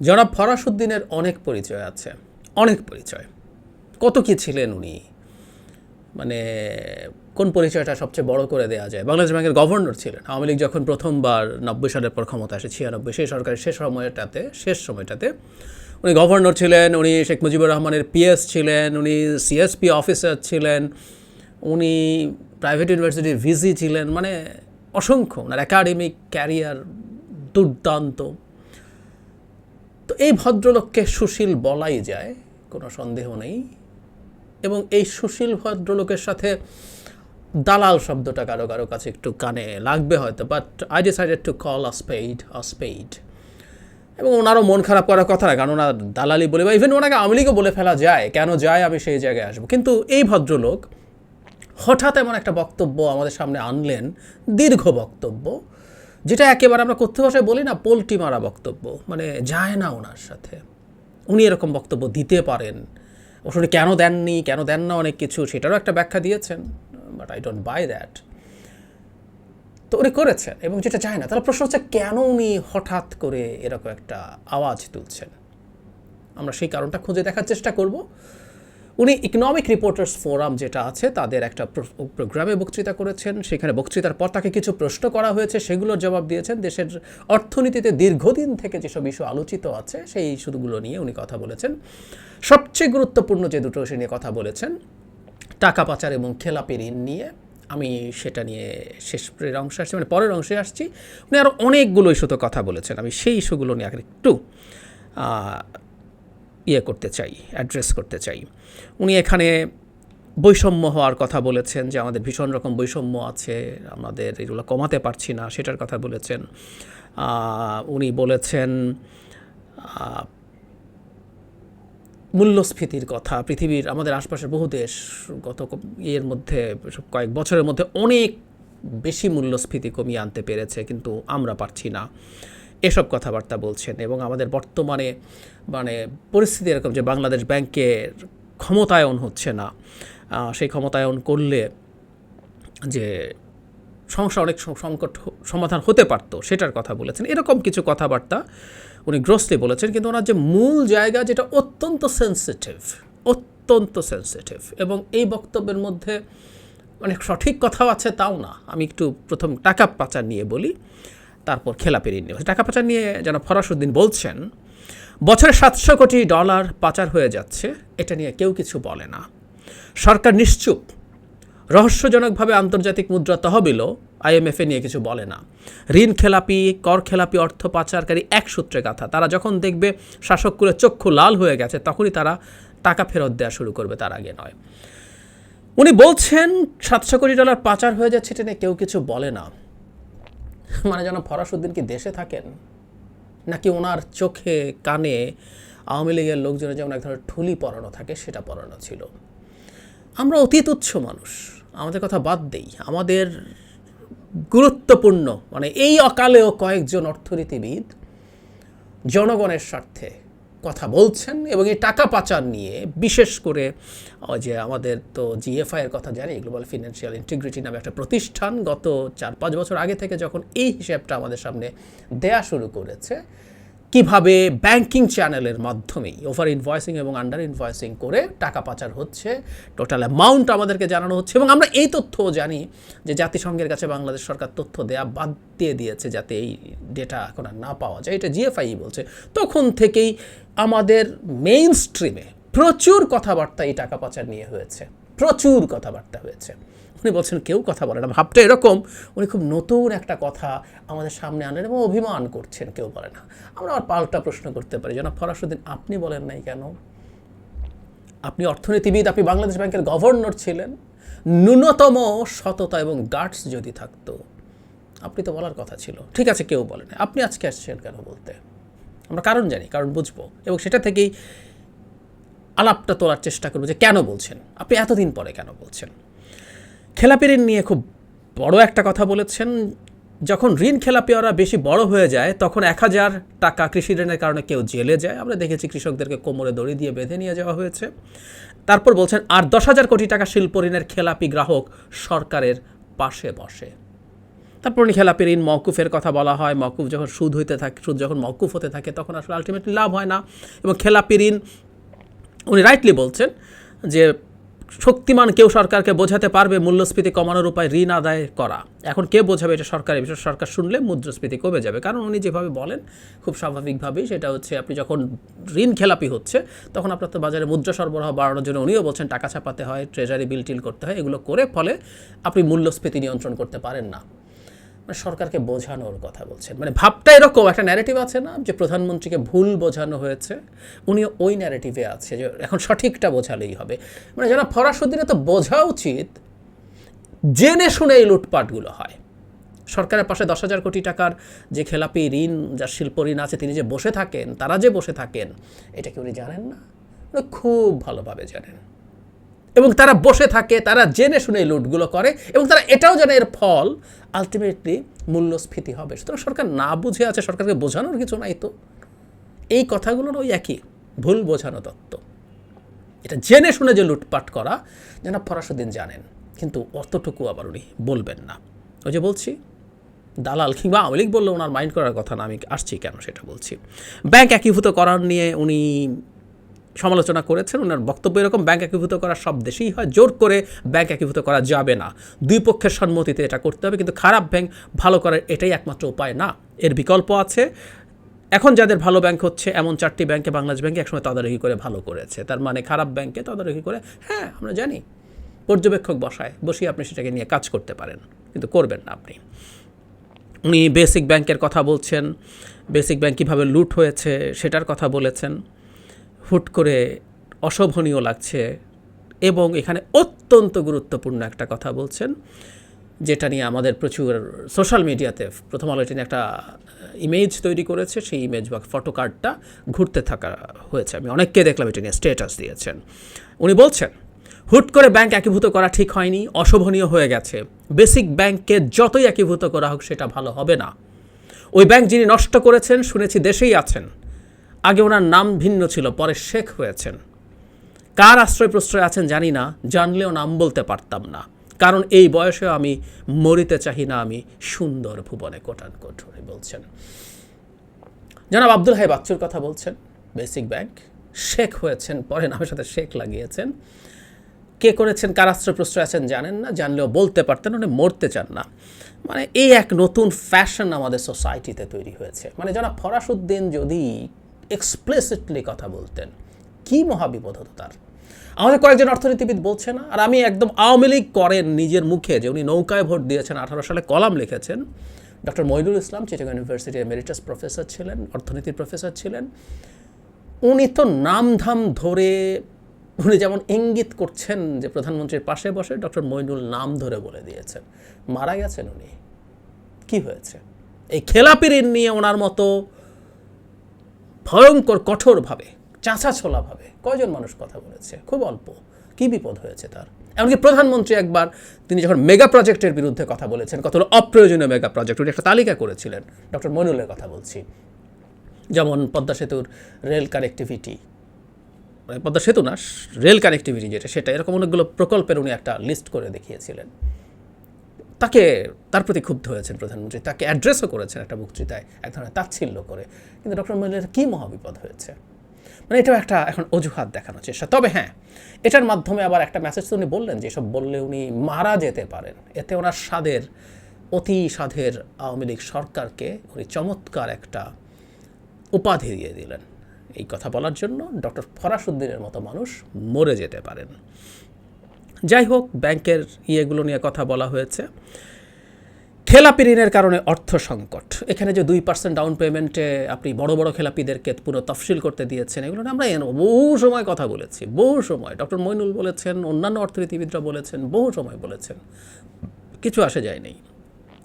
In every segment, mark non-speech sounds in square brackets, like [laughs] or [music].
জনাব ফরাসুদ্দিনের অনেক পরিচয় আছে, অনেক পরিচয়। কত কি ছিলেন উনি? মানে কোন পরিচয়টা সবচেয়ে বড় করে দেওয়া যায়? বাংলাদেশ ব্যাংকের গভর্নর ছিলেন। আওয়ামী লীগ যখন প্রথমবার নব্বই সালের পর ক্ষমতা আসে, ছিয়ানব্বই, সেই সরকারের শেষ সময়টাতে শেষ সময়টাতে উনি গভর্নর ছিলেন, উনি শেখ মুজিবুর রহমানের পিএস ছিলেন, উনি সিএসপি অফিসার ছিলেন, উনি প্রাইভেট ইউনিভার্সিটির ভিসি ছিলেন মানে অসংখ্য, ওনার একাডেমিক ক্যারিয়ার দুর্দান্ত। তো এই ভদ্রলোককে সুশীল বলাই যায়, কোনো সন্দেহ নেই। এবং এই সুশীল ভদ্রলোকের সাথে দালাল শব্দটা কারও কারও কাছে একটু কানে লাগবে হয়তো but I decided to call a spade এবং ওনারও মন খারাপ করার কথা না, কারণ ওনার দালালি বলে বা ইভেন ওনাকে আওয়ামী বলে ফেলা যায়, কেন যায় আমি সেই জায়গায় আসব। কিন্তু এই ভদ্রলোক হঠাৎ এমন একটা বক্তব্য আমাদের সামনে আনলেন, দীর্ঘ বক্তব্য। যেটা একেবারে আমরা কথ্য ভাষায় বলি না পোলটি মারা বক্তব্য। মানে যায় না ওনার সাথে। উনি এরকম বক্তব্য দিতে পারেন। উনি কেন দেননি, কেন দেন না অনেক কিছু সেটারও একটা ব্যাখ্যা দিয়েছেন but I don't buy that তো উনি করেছেন এবং যেটা চায় না। তাহলে প্রশ্ন হচ্ছে, কেন উনি হঠাৎ করে এরকম একটা আওয়াজ তুলছেন? আমরা সেই কারণটা খুঁজে দেখার চেষ্টা করব। উনি ইকোনমিক রিপোর্টার্স ফোরাম যেটা আছে, তাদের একটা প্রোগ্রামে বক্তৃতা করেছেন। সেখানে বক্তৃতার পর তাকে কিছু প্রশ্ন করা হয়েছে, সেগুলোর জবাব দিয়েছেন। দেশের অর্থনীতিতে দীর্ঘদিন থেকে যেসব ইস্যু আলোচিত আছে, সেই ইস্যুগুলো নিয়ে উনি কথা বলেছেন। সবচেয়ে গুরুত্বপূর্ণ যে দুটো ইস্যু নিয়ে কথা বলেছেন, টাকা পাচার এবং খেলাপি ঋণ নিয়ে। আমি সেটা নিয়ে শেষের অংশে আসছি মানে পরের অংশে আসছি। উনি আরও অনেকগুলো ইস্যুতে কথা বলেছেন। আমি সেই ইস্যুগুলো নিয়ে একটু ইয়ে করতে চাই অ্যাড্রেস করতে চাই। উনি এখানে বৈষম্য হওয়ার কথা বলেছেন যে আমাদের ভীষণ রকম বৈষম্য আছে, আমাদের এগুলো কমাতে পারছি না, সেটার কথা বলেছেন। উনি বলেছেন মূল্যস্ফীতির কথা, পৃথিবীর, আমাদের আশপাশের বহু দেশ গত ইয়ের মধ্যে কয়েক বছরের মধ্যে অনেক বেশি মূল্যস্ফীতি কমিয়ে আনতে পেরেছে, কিন্তু আমরা পারছি না। এসব কথাবার্তা বলছেন এবং আমাদের বর্তমানে মানে পরিস্থিতি এরকম যে বাংলাদেশ ব্যাংকের ক্ষমতায়ন হচ্ছে না। সেই ক্ষমতায়ন করলে যে সমস্যা অনেক সংকট সমাধান হতে পারত, সেটার কথা বলেছেন। এরকম কিছু কথাবার্তা উনি গ্রস্তে বলেছেন, কিন্তু ওনার যে মূল জায়গা যেটা অত্যন্ত সেন্সিটিভ অত্যন্ত সেন্সিটিভ এবং এই বক্তব্যের মধ্যে অনেক সঠিক কথাও আছে তাও না। আমি একটু প্রথম টাকা পাচার নিয়ে বলি। তারপর খেলাপি ঋণ নিয়ে টাকা পাচার নিয়ে যেন ফরাসুদ্দিন বলছেন, বছরে সাতশো কোটি ডলার পাচার হয়ে যাচ্ছে, এটা নিয়ে কেউ কিছু বলে না। সরকার নিশ্চুপ। রহস্যজনকভাবে আন্তর্জাতিক মুদ্রা তহবিলও আইএমএফে নিয়ে কিছু বলে না। ঋণ খেলাপি, কর খেলাপি, অর্থ পাচারকারী এক সূত্রে গাথা। তারা যখন দেখবে শাসককুলের চক্ষু লাল হয়ে গেছে, তখনই তারা টাকা ফেরত দেওয়া শুরু করবে, তার আগে নয়। উনি বলছেন, সাতশো কোটি ডলার পাচার হয়ে যাচ্ছে, এটা নিয়ে কেউ কিছু বলে না। [laughs] মানে যেন ফরাসুদ্দিন কি দেশে থাকেন? নাকি ওনার চোখে, কানে আওয়ামী লীগের লোকজনের যেমন এক ধরনের ঠুলি পরানো থাকে, সেটা পরানো ছিল। আমরা অতি তুচ্ছ মানুষ, আমাদের কথা বাদ দেই। আমাদের গুরুত্বপূর্ণ মানে এই অকালেও কয়েকজন অর্থনীতিবিদ জনগণের স্বার্থে কথা বলছেন এবং এই টাকা পাচার নিয়ে বিশেষ করে যে আমাদের তো জিএফআই এর কথা জানি গ্লোবাল ফিনান্সিয়াল ইন্টিগ্রিটি নামে একটা প্রতিষ্ঠান গত চার পাঁচ বছর আগে থেকে যখন এই হিসাবটা আমাদের সামনে দেয়া শুরু করেছে কীভাবে ব্যাংকিং চ্যানেলের মাধ্যমেই ওভার ইনভয়েসিং এবং আন্ডার ইনভয়েসিং করে টাকা পাচার হচ্ছে টোটাল অ্যামাউন্ট আমাদেরকে জানানো হচ্ছে এবং আমরা এই তথ্যও জানি যে জাতিসংঘের কাছে বাংলাদেশ সরকার তথ্য দেয়া বাদ দিয়ে দিয়েছে যাতে এই ডেটা এখন আর না পাওয়া যায়। এটা জিএফআই বলছে। তখন থেকেই আমাদের মেইন স্ট্রিমে প্রচুর কথাবার্তা এই টাকা পাচার নিয়ে হয়েছে। প্রচুর কথাবার্তা হয়েছে। উনি বলছেন কেউ কথা বলে না, ভাবটা এরকম, উনি খুব নতুন একটা কথা আমাদের সামনে আনলেন এবং অভিমান করছেন, কেউ বলে না। আমরা আবার পাল্টা প্রশ্ন করতে পারি যেন ফরাসুদ্দিন, আপনি বলেন নাই কেন? আপনি অর্থনীতিবিদ, আপনি বাংলাদেশ ব্যাংকের গভর্নর ছিলেন, ন্যূনতম সততা এবং গার্ডস যদি থাকতো, আপনি তো বলার কথা ছিল, ঠিক আছে, কেউ বলেন আপনি আজকে আসছেন কেন বলতে? আমরা কারণ জানি, কারণ বুঝব, এবং সেটা থেকেই আলাপটা তোলার চেষ্টা করব যে কেন বলছেন? আপনি এতদিন পরে কেন বলছেন? খেলাপি ঋণ নিয়ে খুব বড় একটা কথা বলেছেন। যখন ঋণ খেলাপিওরা বেশি বড় হয়ে যায়, তখন এক হাজার টাকা কৃষি ঋণের কারণে কেউ জেলে যায়। আমরা দেখেছি কৃষকদেরকে কোমরে দড়ি দিয়ে বেঁধে নিয়ে যাওয়া হয়েছে। তারপর বলছেন, আর দশ হাজার কোটি টাকা শিল্প ঋণের খেলাপি গ্রাহক সরকারের পাশে বসে। তারপর উনি খেলাপি ঋণ মওকুফের কথা বলা হয়। মওকুফ যখন সুদ হইতে থাকে, সুদ যখন মওকুফ হতে থাকে, তখন আসলে আলটিমেটলি লাভ হয় না। এবং খেলাপি ঋণ উনি রাইটলি বলছেন যে শক্তিমান কেউ সরকারকে বোঝাতে পারবে মূল্যস্ফীতি কমানোর উপায় ঋণ আদায় করা। এখন কে বোঝাবে এটা সরকারের বিষয়? সরকার শুনলে মুদ্রাস্ফীতি কমে যাবে। কারণ উনি যেভাবে বলেন, খুব স্বাভাবিকভাবেই সেটা হচ্ছে আপনি যখন ঋণ খেলাপি হচ্ছে, তখন আপনার তো বাজারে মুদ্রা সরবরাহ বাড়ানোর জন্য উনিও বলছেন টাকা ছাপাতে হয় ট্রেজারি বিল টিল করতে হয়, এগুলো করে ফলে আপনি মূল্যস্ফীতি নিয়ন্ত্রণ করতে পারেন না। মানে সরকারকে বোঝানোর কথা বলছেন। মানে ভাবটা এরকম, একটা ন্যারেটিভ আছে না, যে প্রধানমন্ত্রীকে ভুল বোঝানো হয়েছে উনি ওই ন্যারেটিভে আছে, যে এখন সঠিকটা বোঝালেই হবে। মানে যারা ফরাসুদ্দিনে তো বোঝা উচিত, জেনে শুনে এই লুটপাটগুলো হয়। সরকারের পাশে দশ হাজার কোটি টাকার যে খেলাপি ঋণ, যার শিল্প ঋণ আছে, তিনি যে বসে থাকেন, তারা যে বসে থাকেন, এটা কি উনি জানেন না? খুব ভালোভাবে জানেন। এবং তারা বসে থাকে, তারা জেনে শুনে লুটগুলো করে এবং তারা এটাও জানে এর ফল আলটিমেটলি মূল্যস্ফীতি হবে। সুতরাং সরকার না বুঝে আছে, সরকারকে বোঝানোর কিছু নাই তো। এই কথাগুলোর ওই একই, ভুল বোঝানো তত্ত্ব। এটা জেনে শুনে যে লুটপাট করা, যেন ফরাসুদ্দিন জানেন, কিন্তু অতটুকু আবার উনি বলবেন না। ওই যে বলছি, দালাল কিংবা আওয়ামী লীগ বললে ওনার মাইন্ড করার কথা না, আমি আসছি কেন সেটা বলছি। ব্যাংক একীভূত করার নিয়ে উনি সমালোচনা করেছেন। ওনার বক্তব্য এরকম, ব্যাংক একীভূত করা সব দেশেই হয়, জোর করে ব্যাংক একীভূত করা যাবে না। দুই পক্ষের সম্মতিতে এটা করতে হবে, কিন্তু খারাপ ব্যাংক ভালো করার এটাই একমাত্র উপায় না। এর বিকল্প আছে, এখন যাদের ভালো ব্যাংক হচ্ছে, এমন চারটি ব্যাংকে বাংলাদেশ ব্যাংকে একসময় তদারকি করে ভালো করেছে। তার মানে খারাপ ব্যাংকে তদারকি করে হ্যাঁ আমরা জানি, পর্যবেক্ষক বসায়, বসিয়ে আপনি সেটাকে নিয়ে কাজ করতে পারেন, কিন্তু করবেন না আপনি। উনি বেসিক ব্যাংকের কথা বলছেন, বেসিক ব্যাংক কীভাবে লুট হয়েছে সেটার কথা বলেছেন। হুট করে অশোভনীয় লাগছে এবং এখানে অত্যন্ত গুরুত্বপূর্ণ একটা কথা বলছেন, যেটা নিয়ে আমাদের প্রচুর সোশ্যাল মিডিয়াতে প্রথম আলো এটা নিয়ে একটা ইমেজ তৈরি করেছে। সেই ইমেজ বা ফটো কার্ডটা ঘুরতে থাকা হয়েছে। আমি অনেককে দেখলাম এটা নিয়ে স্টেটাস দিয়েছেন। উনি বলছেন, হুট করে ব্যাংক একীভূত করা ঠিক হয়নি, অশোভনীয় হয়ে গেছে। বেসিক ব্যাংককে যতই একীভূত করা হোক, সেটা ভালো হবে না। ওই ব্যাংক যিনি নষ্ট করেছেন, শুনেছি দেশেই আছেন। আগে ওনার নাম ভিন্ন ছিল, পরে শেখ হয়েছেন। কার আশ্রয় প্রশ্রয় আছেন জানি না, জানলেও নাম বলতে পারতাম না। কারণ এই বয়সেও আমি মরিতে চাহি না, আমি সুন্দর ভুবনে কোটান কোঠরে বলছেন। জনাব আব্দুল হাই বাচ্চুর কথা বলছেন, বেসিক ব্যাংক। শেখ হয়েছেন, পরে নামের সাথে শেখ লাগিয়েছেন। কে করেছেন, কার আশ্রয় প্রশ্রয় আছেন জানেন না, জানলেও বলতে পারতেন, উনি মরতে চান না। মানে এই এক নতুন ফ্যাশন আমাদের সোসাইটিতে তৈরি হয়েছে। মানে যারা ফরাসুদ্দিন যদি এক্সপ্লেসিটলি কথা বলতেন। কি মহাবিপদ হতো তার? আমাদের কয়েকজন অর্থনীতিবিদ বলছে না, আর আমি একদম আওয়ামী লীগ করেন নিজের মুখে, যে উনি নৌকায় ভোট দিয়েছেন, আঠারো সালে কলাম লিখেছেন। ডক্টর মইনুল ইসলাম, চিটাগাং ইউনিভার্সিটির এমেরিটাস প্রফেসর ছিলেন, অর্থনীতির প্রফেসর ছিলেন। উনি তো নামধাম ধরে, উনি যেমন ইঙ্গিত করছেন যে প্রধানমন্ত্রীর পাশে বসে, ডক্টর মইনুল নাম ধরে বলে দিয়েছেন। মারা গেছেন উনি। কি হয়েছে? এই খেলাপি ঋণ নিয়ে ওনার মতো ভয়ঙ্কর, কঠোরভাবে চাঁচা ছোলাভাবে কয়জন মানুষ কথা বলেছে? খুব অল্প। কি বিপদ হয়েছে তার? এমনকি প্রধানমন্ত্রী একবার তিনি যখন মেগা প্রজেক্টের বিরুদ্ধে কথা বলেছেন, কত অপ্রয়োজনীয় মেগা প্রজেক্ট, উনি একটা তালিকা করেছিলেন, ডক্টর মইনুলের কথা বলছি। যেমন পদ্মা সেতুর রেল কানেক্টিভিটি মানে পদ্মা সেতু না, রেল কানেক্টিভিটি যেটা, সেটা এরকম অনেকগুলো প্রকল্পের উনি একটা লিস্ট করে দেখিয়েছিলেন। তাকে তার প্রতি ক্ষুব্ধ হয়েছেন প্রধানমন্ত্রী। তাকে অ্যাড্রেসও করেছেন একটা বক্তৃতায় এক ধরনের তাচ্ছিল্য করে। কিন্তু ডক্টর মহিলার কী মহাবিপদ হয়েছে? মানে এটাও একটা এখন অজুহাত দেখানোর চেষ্টা। তবে হ্যাঁ এটার মাধ্যমে আবার একটা মেসেজ তো উনি বললেন যে এসব বললে উনি মারা যেতে পারেন। এতে ওনার স্বাদের, অতি স্বাদের আওয়ামী লীগ সরকারকে উনি চমৎকার একটা উপাধি দিয়ে দিলেন। এই কথা বলার জন্য ডক্টর ফরাসুদ্দিনের মতো মানুষ মরে যেতে পারেন। যাই হোক ব্যাংকের ইয়েগুলো নিয়ে কথা বলা হয়েছে। খেলাপি ঋণের কারণে অর্থ সংকট। এখানে যে দুই পার্সেন্ট ডাউন পেমেন্টে আপনি বড় বড় খেলাপিদেরকে পুরো তফসিল করতে দিয়েছেন, এগুলো আমরা বহু সময় কথা বলেছি, বহু সময়। ডক্টর মইনুল বলেছেন, অন্যান্য অর্থনীতিবিদরা বলেছেন, বহু সময় বলেছেন। কিছু আসে যায়নি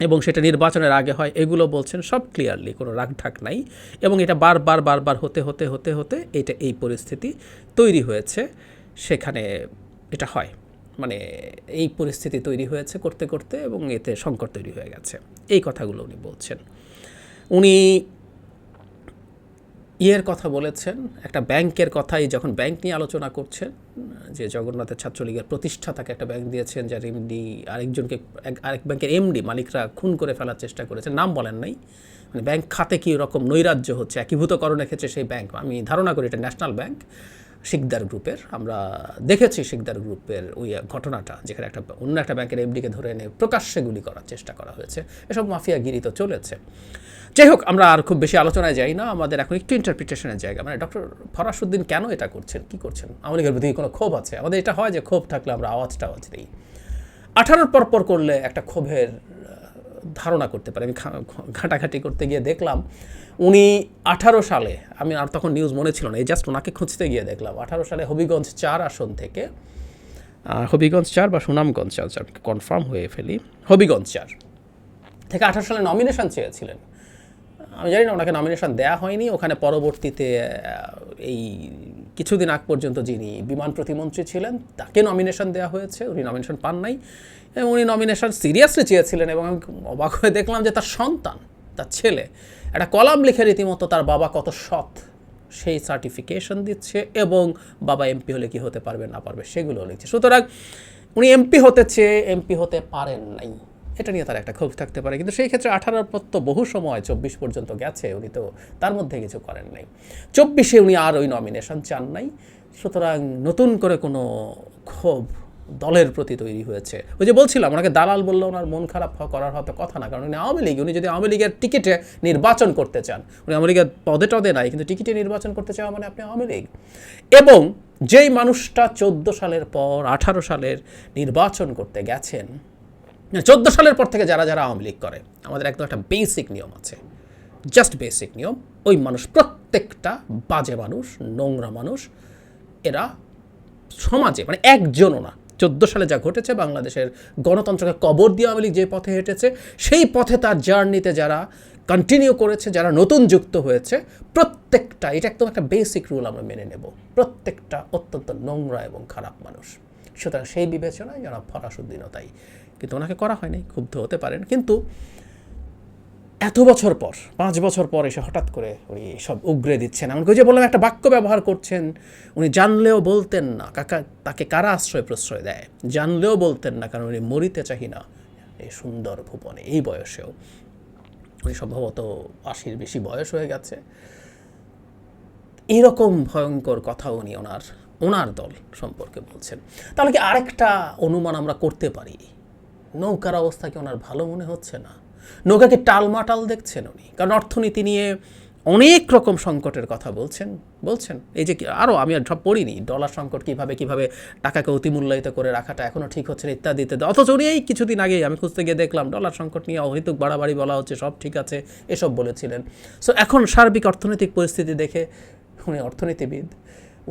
এবং সেটা নির্বাচনের আগে হয়, এগুলো বলছেন, সব ক্লিয়ারলি কোনো রাগঢাক নাই। এবং এটা বারবার বারবার হতে হতে হতে হতে এটা এই পরিস্থিতি তৈরি হয়েছে। সেখানে এটা হয়। মানে এই পরিস্থিতি তৈরি হয়েছে করতে করতে এবং এতে সংকট তৈরি হয়ে গেছে। এই কথাগুলো উনি বলছেন। উনি ইয়ের কথা বলেছেন, একটা ব্যাংকের কথাই যখন ব্যাংক নিয়ে আলোচনা করছেন, যে জগন্নাথের ছাত্রলীগের প্রতিষ্ঠা তাকে একটা ব্যাংক দিয়েছেন, যার এমডি আরেকজনকে আরেক ব্যাংকের এমডি মালিকরা খুন করে ফেলার চেষ্টা করেছেন, নাম বলেন নাই। মানে ব্যাংক খাতে কী রকম নৈরাজ্য হচ্ছে, একীভূতকরণের ক্ষেত্রে সেই ব্যাংক, আমি ধারণা করি এটা ন্যাশনাল ব্যাংক। শিকদার গ্রুপের, আমরা দেখেছি শিকদার গ্রুপের ওই ঘটনাটা, যেখানে একটা অন্য একটা ব্যাংকের এমডিকে ধরে এনে প্রকাশ্যে গুলি করার চেষ্টা করা হয়েছে। এসব মাফিয়াগিরি তো চলেছে। যাই হোক, আমরা আর খুব বেশি আলোচনায় যাই না। আমাদের এখন একটু ইন্টারপ্রিটেশনের জায়গা। মানে ডক্টর ফরাসুদ্দিন কেন এটা করছেন? কি করছেন? আওয়ামী লীগের প্রতি কোনো ক্ষোভ আছে? আমাদের এটা হয় যে ক্ষোভ থাকলে আমরা আওয়াজটা আওয়াজ দিই আঠারোর পর পর করলে একটা ক্ষোভের ধারণা করতে পারি। আমি ঘাঁটাঘাঁটি করতে গিয়ে দেখলাম উনি আঠারো সালে, আমি আর তখন নিউজ মনে ছিল না, এই জাস্ট ওনাকে খুঁজতে গিয়ে দেখলাম। আঠারো সালে হবিগঞ্জ চার আসন থেকে হবিগঞ্জ চার বা সুনামগঞ্জ চার কনফার্ম হয়ে ফেলি, হবিগঞ্জ চার থেকে আঠারো সালে নমিনেশন চেয়েছিলেন। আমি জানি না, ওনাকে নমিনেশন দেওয়া হয়নি। ওখানে পরবর্তীতে এই কিছুদিন আগ পর্যন্ত যিনি বিমান প্রতিমন্ত্রী ছিলেন, তাকে নমিনেশন দেওয়া হয়েছে। উনি নমিনেশন পান নাই। এবং উনি নমিনেশন সিরিয়াসলি চেয়েছিলেন এবং আমি অবাক হয়ে দেখলাম যে তার সন্তান, তার ছেলে, একটা কলাম লিখে রীতিমতো তার বাবা কত সৎ, সেই সার্টিফিকেশন দিচ্ছে এবং বাবা এমপি হলে কি হতে পারবে, না পারবে, সেগুলো লিখছে। সুতরাং উনি এমপি হতে চেয়ে এমপি হতে পারেন নাই। এটা নিয়ে তার একটা ক্ষোভ থাকতে পারে। কিন্তু সেই ক্ষেত্রে আঠারোর পর তো বহু সময় চব্বিশ পর্যন্ত গেছে, উনি তো তার মধ্যে কিছু করেন নাই। চব্বিশে উনি আর ওই নমিনেশন চান নাই। সুতরাং নতুন করে কোনো ক্ষোভ দলের প্রতি তৈরি হয়েছে। ওই যে বলছিলাম, ওনাকে দালাল বললে ওনার মন খারাপ করার হয়তো কথা না, কারণ উনি আওয়ামী লীগ, উনি যদি আওয়ামী লীগের টিকিটে নির্বাচন করতে চান, উনি আওয়ামী লীগের পদে টদে নাই, কিন্তু টিকিটে নির্বাচন করতে চাওয়া মানে আপনি আওয়ামী লীগ। এবং যেই মানুষটা চোদ্দ সালের পর আঠারো সালের নির্বাচন করতে গেছেন চোদ্দ সালের পর থেকে যারা যারা আওয়ামী লীগ করে, আমাদের একদম একটা বেসিক নিয়ম আছে। জাস্ট বেসিক নিয়ম, ওই মানুষ, প্রত্যেকটা বাজে মানুষ, নোংরা মানুষ, এরা সমাজে মানে একজনও না। চোদ্দ সালে যা ঘটেছে, বাংলাদেশের গণতন্ত্রকে কবর দিয়ে আওয়ামী লীগ যে পথে হেঁটেছে, সেই পথে তার জার্নিতে যারা কন্টিনিউ করেছে, যারা নতুন যুক্ত হয়েছে, প্রত্যেকটা, এটা একদম একটা বেসিক রুল আমরা মেনে নেব। প্রত্যেকটা অত্যন্ত নোংরা এবং খারাপ মানুষ। সুতরাং সেই বিবেচনায় যারা ফরাসুদ্দিনও তাই। কিন্তু ওনাকে করা হয়নি, ক্ষুব্ধ হতে পারেন। কিন্তু এত বছর পর, পাঁচ বছর পর এসে হঠাৎ করে উনি সব উগরে দিচ্ছেন। এমনকি যে বললাম, একটা বাক্য ব্যবহার করছেন, উনি জানলেও বলতেন না, কাকা, তাকে কারা আশ্রয় প্রশ্রয় দেয়? জানলেও বলতেন না, কারণ উনি মরিতে চাহি না এই সুন্দর ভুবনে, এই বয়সেও। উনি সম্ভবত আশির বেশি বয়স হয়ে গেছে। এরকম ভয়ঙ্কর কথা উনি ওনার ওনার দল সম্পর্কে বলছেন। তাহলে কি আরেকটা অনুমান আমরা করতে পারি? নৌকার অবস্থা কি ওনার ভালো মনে হচ্ছে না? নৌকাকে টালমাটাল দেখছেন উনি? কারণ অর্থনীতি নিয়ে অনেক রকম সংকটের কথা বলছেন বলছেন। এই যে আরও আমি আর পড়িনি, ডলার সংকট কীভাবে কীভাবে টাকাকে অতিমূল্যায়িত করে রাখাটা এখনও ঠিক হচ্ছে না ইত্যাদি ইত্যাদি। অথচ উনি এই কিছুদিন আগেই আমি খুঁজতে গিয়ে দেখলাম, ডলার সংকট নিয়ে অহেতুক বাড়াবাড়ি বলা হচ্ছে, সব ঠিক আছে, এসব বলেছিলেন। সো এখন সার্বিক অর্থনৈতিক পরিস্থিতি দেখে উনি অর্থনীতিবিদ,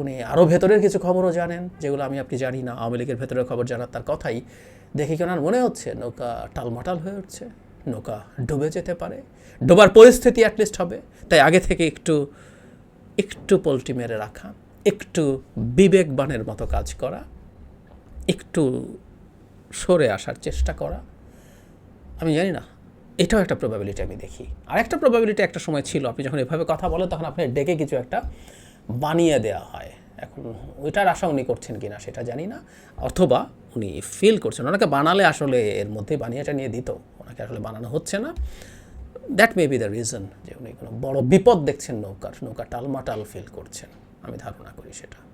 উনি আরও ভেতরের কিছু খবরও জানেন, যেগুলো আমি আপনি জানি না, আওয়ামী লীগের ভেতরের খবর জানার তার কথাই দেখে কি ওনার মনে হচ্ছে নৌকা টালমাটাল হয়ে উঠছে, নৌকা ডুবে যেতে পারে, ডোবার পরিস্থিতি অ্যাটলিস্ট হবে। তাই আগে থেকে একটু একটু পোলট্রি মেরে রাখা, একটু বিবেকবানের মতো কাজ করা, একটু সরে আসার চেষ্টা করা। আমি জানি না এটাও একটা প্রবাবিলিটি আমি দেখি। আর একটা প্রবাবিলিটি একটা সময় ছিল, আপনি যখন এভাবে কথা বলেন, তখন আপনি ডেকে কিছু একটা বানিয়ে দেওয়া হয়। এখন ওইটার আশা উনি করছেন কি না সেটা জানি না। অথবা উনি ফিল করছেন। ওনাকে বানালে আসলে এর মধ্যে বানিয়েটা নিয়ে দিত। ওনাকে আসলে বানানো হচ্ছে না। That may be the reason যে উনি কোনো বড় বিপদ দেখছেন নৌকার, নৌকা টালমাটাল ফিল করছেন। আমি ধারণা করি সেটা।